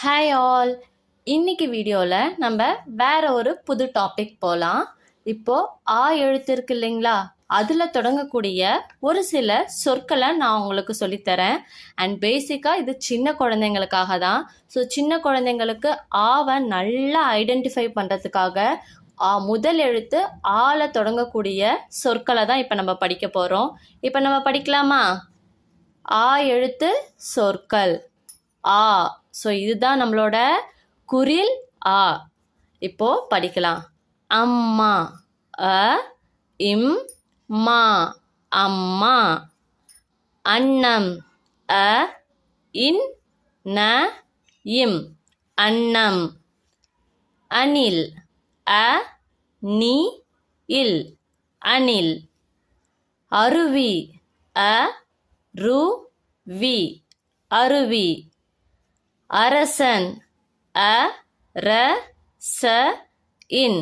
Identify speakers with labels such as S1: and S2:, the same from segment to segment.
S1: Hi all இன்னைக்கு வீடியோவில் நம்ம வேற ஒரு புது டாபிக் போகலாம் இப்போது ஆ எழுத்து இருக்கு இல்லைங்களா? அதில் தொடங்கக்கூடிய ஒரு சில சொற்களை நான் உங்களுக்கு சொல்லித்தரேன். அண்ட் பேசிக்காக இது சின்ன குழந்தைங்களுக்காக தான். ஸோ சின்ன குழந்தைங்களுக்கு ஆவை நல்லா ஐடென்டிஃபை பண்ணுறதுக்காக ஆ முதல் எழுத்து ஆல தொடங்கக்கூடிய சொற்களை தான் இப்போ நம்ம படிக்க போகிறோம் இப்போ நம்ம படிக்கலாமா? ஆ எழுத்து சொற்கள். ஆ. ஸோ இதுதான் நம்மளோட குரில் ஆ. இப்போ படிக்கலாம். அம்மா அ இம் மா. அம்மா அன்னம் அ இன் ந இம். அன்னம் அனில் அ நீ இல். அனில் அருவி அ ரு வி. அருவி. அரசன் அ ர ச இன்.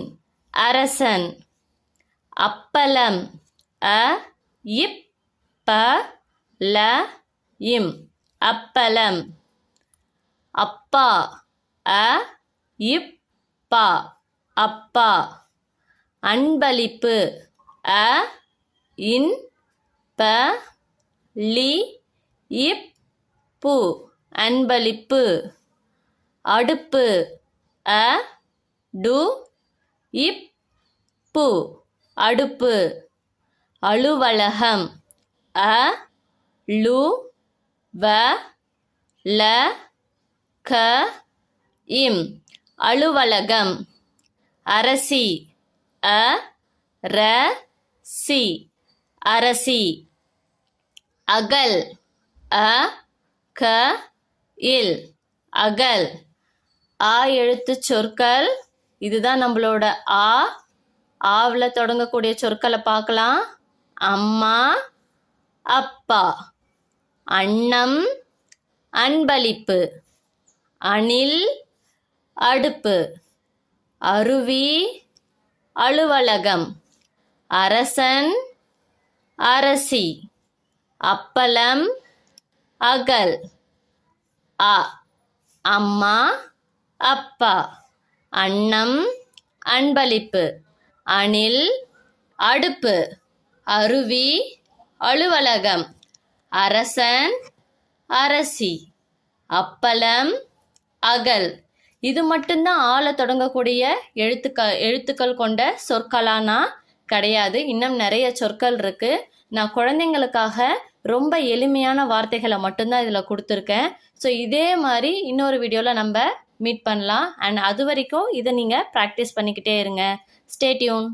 S1: அரசன். அப்பலம் அ இப் ப ல இம். அப்பலம். அப்பா அ இப் பா. அப்பா. அன்பளிப்பு அ இன் ப லி இப் பு. அன்பளிப்பு. அடுப்பு. அ டு இப் பு. அடுப்பு. அலுவலகம். அ லு வ ல க இம். அலுவலகம். அரசி. அ ர சி. அரசி. அகல். அ க இல் அகல். ஆ எழுத்துச் சொற்கள். இதுதான் நம்மளோட ஆ. ஆவில் தொடங்கக்கூடிய சொற்களை பார்க்கலாம். அம்மா அப்பா. அன்னம் அன்பளிப்பு. அணில் அடுப்பு. அருவி அலுவலகம். அரசன் அரசி. அப்பளம் அகல். அ அம்மா அப்பா. அன்னம் அன்பளிப்பு. அணில் அடுப்பு. அருவி அலுவலகம். அரசன் அரசி. அப்பளம் அகல். இது மட்டும்தான் ஆள தொடங்கக்கூடிய எழுத்துக்க எழுத்துக்கள் கொண்ட சொற்களானா கிடையாது. இன்னும் நிறைய சொற்கள் இருக்குது நான் குழந்தைங்களுக்காக ரொம்ப எளிமையான வார்த்தைகளை மட்டும்தான் இதில் கொடுத்துருக்கேன். ஸோ இதே மாதிரி இன்னொரு வீடியோவில் நம்ம மீட் பண்ணலாம். அண்ட் அது வரைக்கும் இதை நீங்கள் ப்ராக்டிஸ் பண்ணிக்கிட்டே இருங்க. ஸ்டேட்யூன்